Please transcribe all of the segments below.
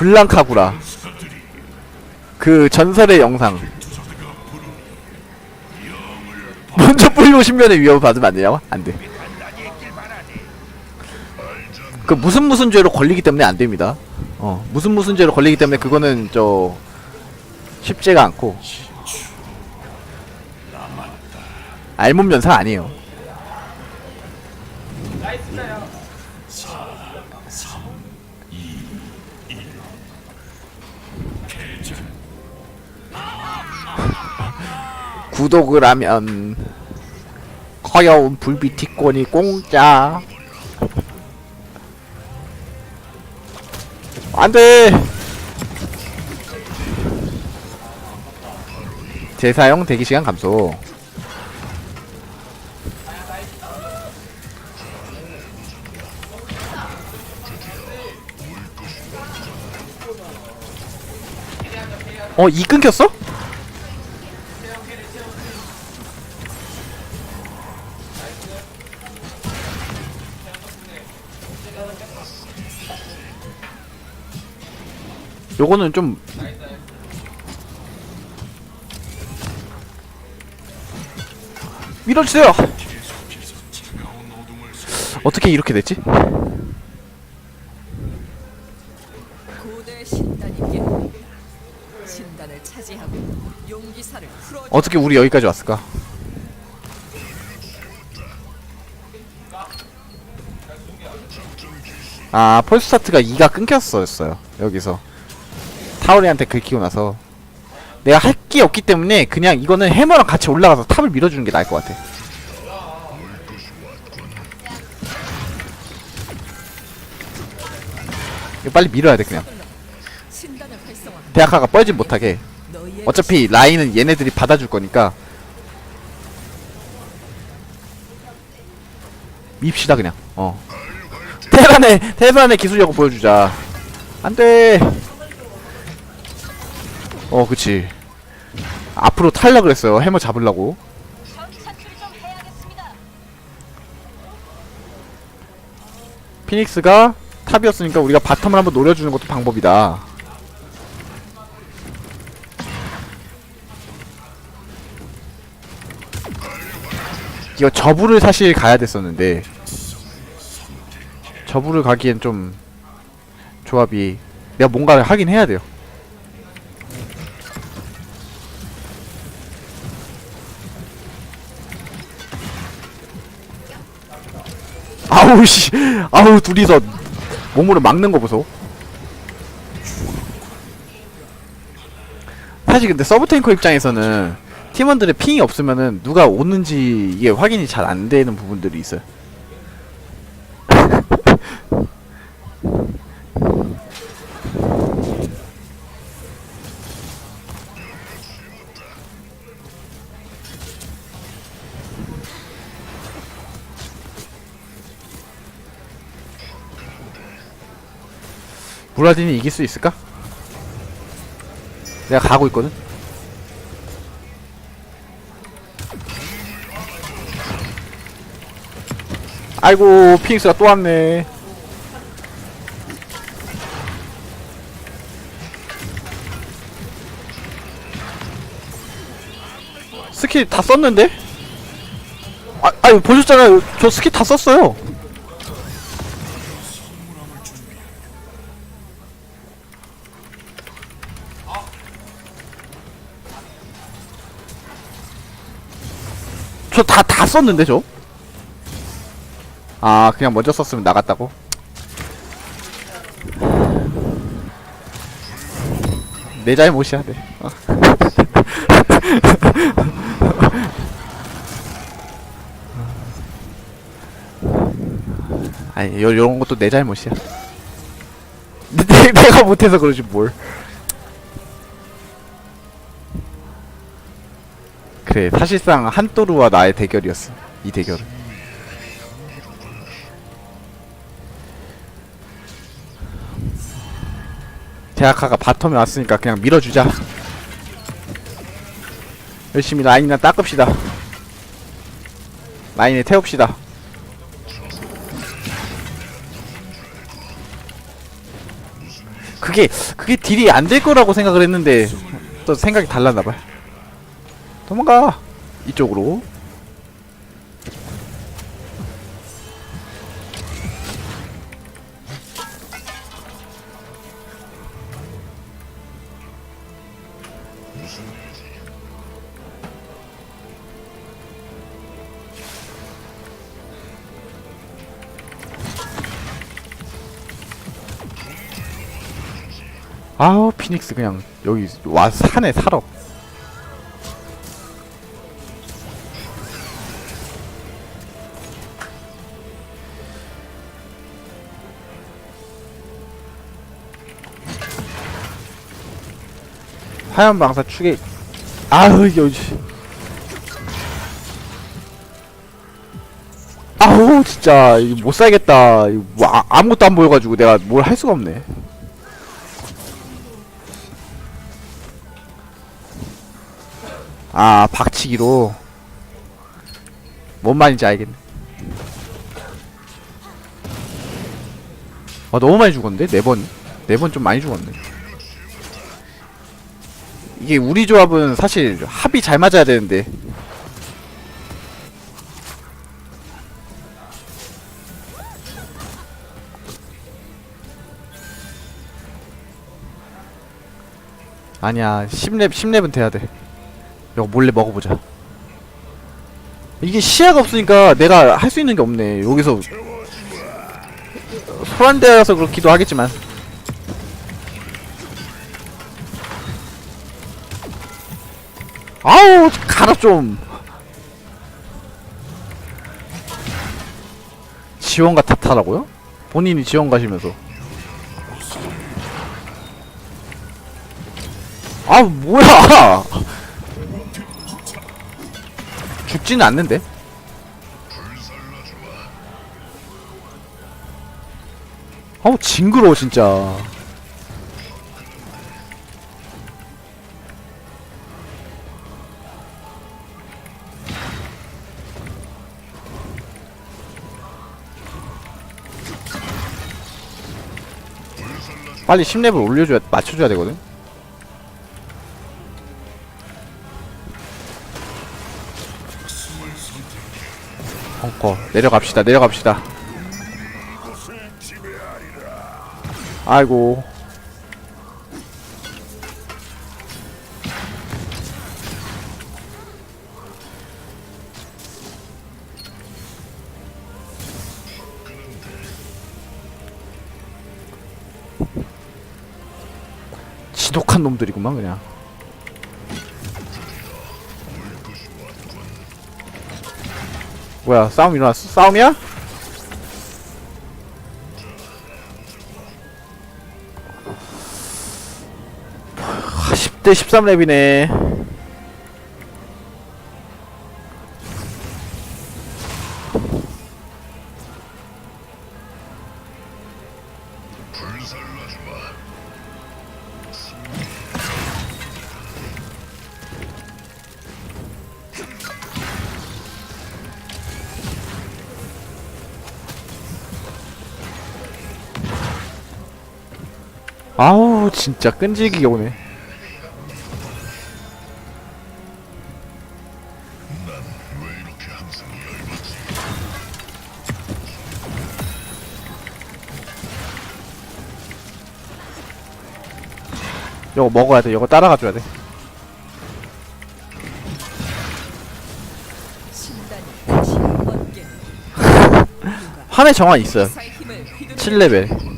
블랑카구라 그 전설의 영상 먼저 뿌리고 신변의 위협을 받으면 안 되냐고? 안 돼. 그 무슨 무슨 죄로 걸리기 때문에 안 됩니다. 어, 무슨 무슨 죄로 걸리기 때문에 그거는 저 쉽지가 않고 알몸 연상 아니에요. 구독을 하면 커여운 불비티콘이 공짜. 안돼! 재사용 대기시간 감소. 어, 이 끊겼어? 요거는 좀 밀어주세요. 어떻게 이렇게 됐지? 어떻게 우리 여기까지 왔을까? 아 폴스타트가 2가 끊겼었어요 여기서 타오리한테 긁히고 나서 내가 할 게 없기 때문에 그냥 이거는 해머랑 같이 올라가서 탑을 밀어주는 게 나을 것 같아. 이거 빨리 밀어야 돼 그냥. 대학가가 뻘짓 못하게. 어차피 라인은 얘네들이 받아줄 거니까. 밉시다 그냥. 어. 테란의 테란의 기술력을 보여주자. 안돼 어 그치. 앞으로 탈라 그랬어요. 해머 잡으려고. 피닉스가 탑이었으니까 우리가 바텀을 한번 노려주는 것도 방법이다. 이거 저부를 사실 가야 됐었는데. 저부를 가기엔 좀 조합이 내가 뭔가를 하긴 해야 돼요. 아우 씨 아우 둘이서 몸으로 막는 거 보소. 사실 근데 서브탱커 입장에서는 팀원들의 핑이 없으면은 누가 오는지 이게 확인이 잘 안 되는 부분들이 있어요. 무라딘이 이길 수 있을까? 내가 가고 있거든. 아이고 피닉스가 또 왔네 스킬 다 썼는데? 아, 아니 보셨잖아요 저 스킬 다 썼어요 저 다 다 썼는데 저? 아 그냥 먼저 썼으면 나갔다고? 내 잘못이야 돼 어. 아니 요, 요런 것도 내 잘못이야 내, 내가 못해서 그러지 뭘 그래 사실상 한또루와 나의 대결이었어 이 대결은. 대학가가 바텀에 왔으니까 그냥 밀어주자. 열심히 라인이나 닦읍시다. 라인에 태웁시다. 그게 그게 딜이 안 될 거라고 생각을 했는데 또 생각이 달랐나 봐요. 도망가 이쪽으로. 아우 피닉스 그냥 여기 와 산에 살아. 화염 방사 추계. 아우 여지. 아우 진짜 이거 못 살겠다. 이거 뭐 아, 아무것도 안 보여가지고 내가 뭘 할 수가 없네. 아 박치기로 뭔 말인지 알겠네 아 너무 많이 죽었는데? 네번 네 번 좀 많이 죽었네 이게 우리 조합은 사실 합이 잘 맞아야 되는데 아니야 10렙 10렙은 돼야 돼 이거 몰래 먹어보자. 이게 시야가 없으니까 내가 할 수 있는 게 없네. 여기서 소란대라서 그렇기도 하겠지만. 아우 가라 좀. 지원가 탓하라고요? 본인이 지원 가시면서. 아 뭐야? 죽지는 않는데? 어우 징그러워 진짜 빨리 10렙을 올려줘야 맞춰줘야 되거든? 벙커 내려갑시다 내려갑시다. 아이고 지독한 놈들이구만 그냥 뭐야 싸움 일어났어? 싸움이야? 하, 10대 13렙이네 아우 진짜 끈질기게 오네. 이거 먹어야 돼. 이거 따라가 줘야 돼. 환의 정화 있어요. 사의 힘을 휘두르 7레벨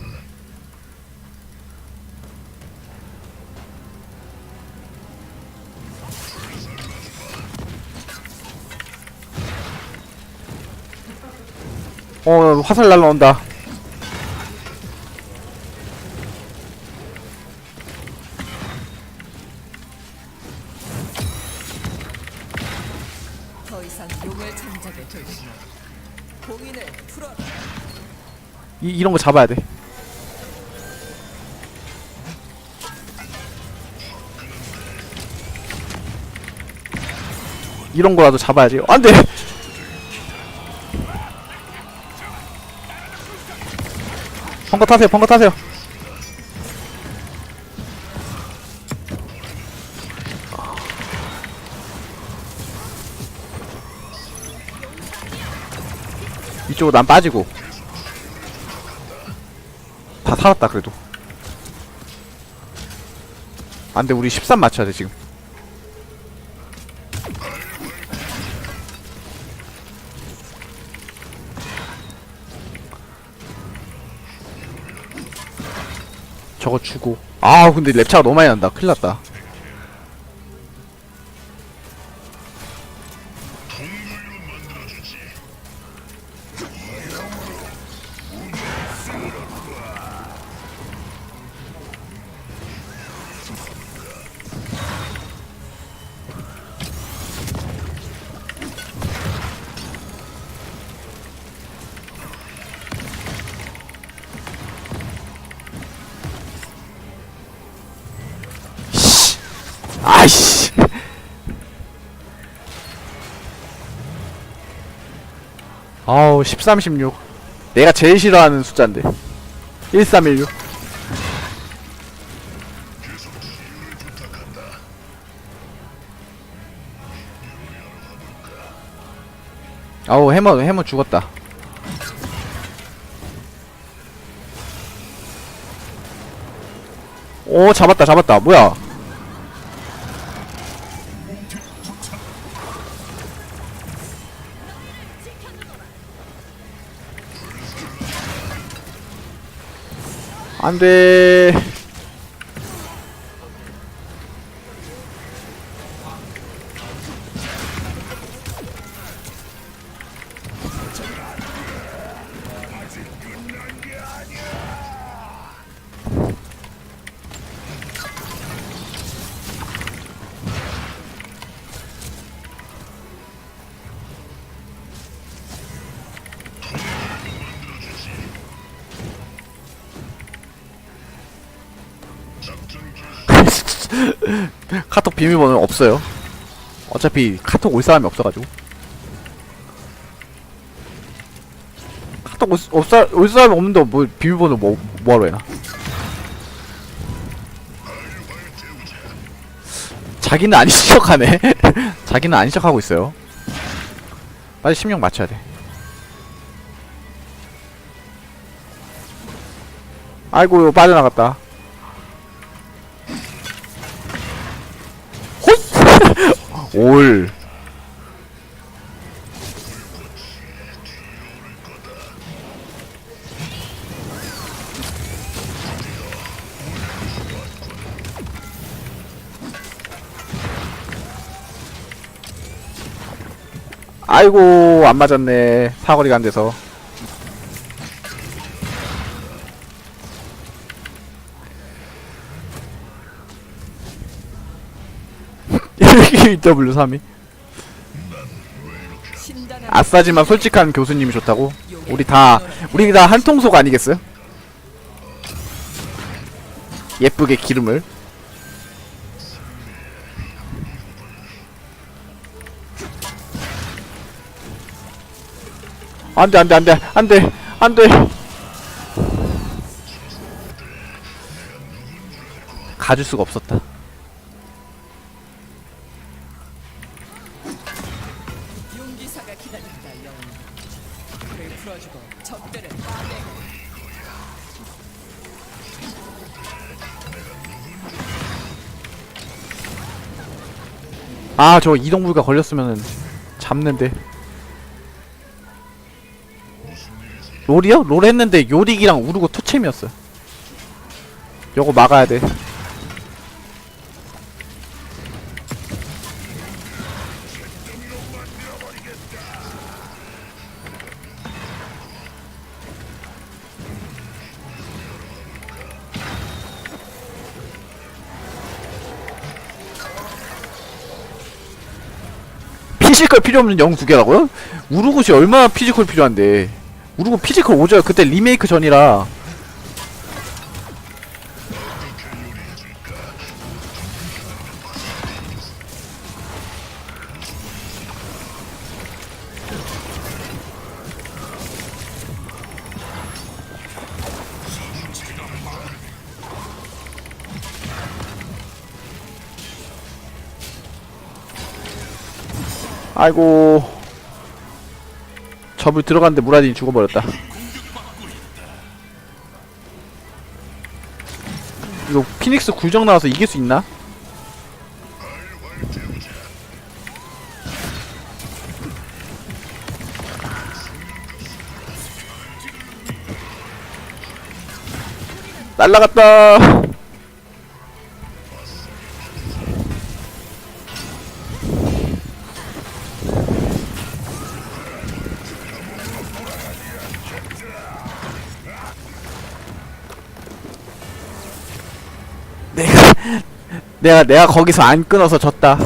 어 화살 날라온다 더 이상 용을 장작에 돌리마. 공인을 풀어라. 이, 이런 거 잡아야 돼 이런 거라도 잡아야지 안돼 펑커 타세요 펑커 타세요. 이쪽으로 난 빠지고. 다 살았다 그래도. 안돼 우리 13 맞춰야 돼 지금. 저거 주고. 아 근데 랩차가 너무 많이 난다. 큰일 났다 아우 13, 16 내가 제일 싫어하는 숫자인데. 1316 아우 해머 해머 죽었다. 오 잡았다 잡았다. 뭐야 안돼 카톡 비밀번호 없어요. 어차피 카톡 올 사람이 없어가지고. 카톡 올, 수- 올, 사, 올 사람이 없는데 뭐 비밀번호 뭐, 뭐하러 해나 자기는 아닌 척하네. 자기는 아닌 척하고 있어요. 빨리 심령 맞춰야 돼. 아이고 빠져나갔다 올. 아이고 안 맞았네. 사거리가 안 돼서 W3이 신단한 아싸지만 솔직한 교수님이 좋다고? 우리 다 우리 다 한통속 아니겠어요? 예쁘게 기름을 안돼 안돼 안돼 안돼 안돼 가줄 수가 없었다 아 저 이동불가 걸렸으면은 잡는데. 롤이요? 롤 했는데 요릭이랑 우르고 투챔이었어요 요거 막아야 돼 피지컬 필요 없는 개라고요? 우르굿이 얼마나 피지컬 필요한데 우르굿 피지컬 오져요 그때 리메이크 전이라 아이고. 접을 들어갔는데 무라딘이 죽어버렸다. 이거 피닉스 굴정 나와서 이길 수 있나? 날라갔다 내가 내가 거기서 안 끊어서 졌다.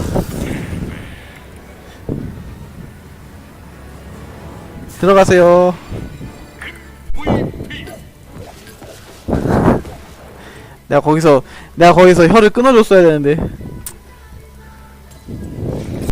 들어가세요. 내가 거기서 내가 거기서 혀를 끊어줬어야 되는데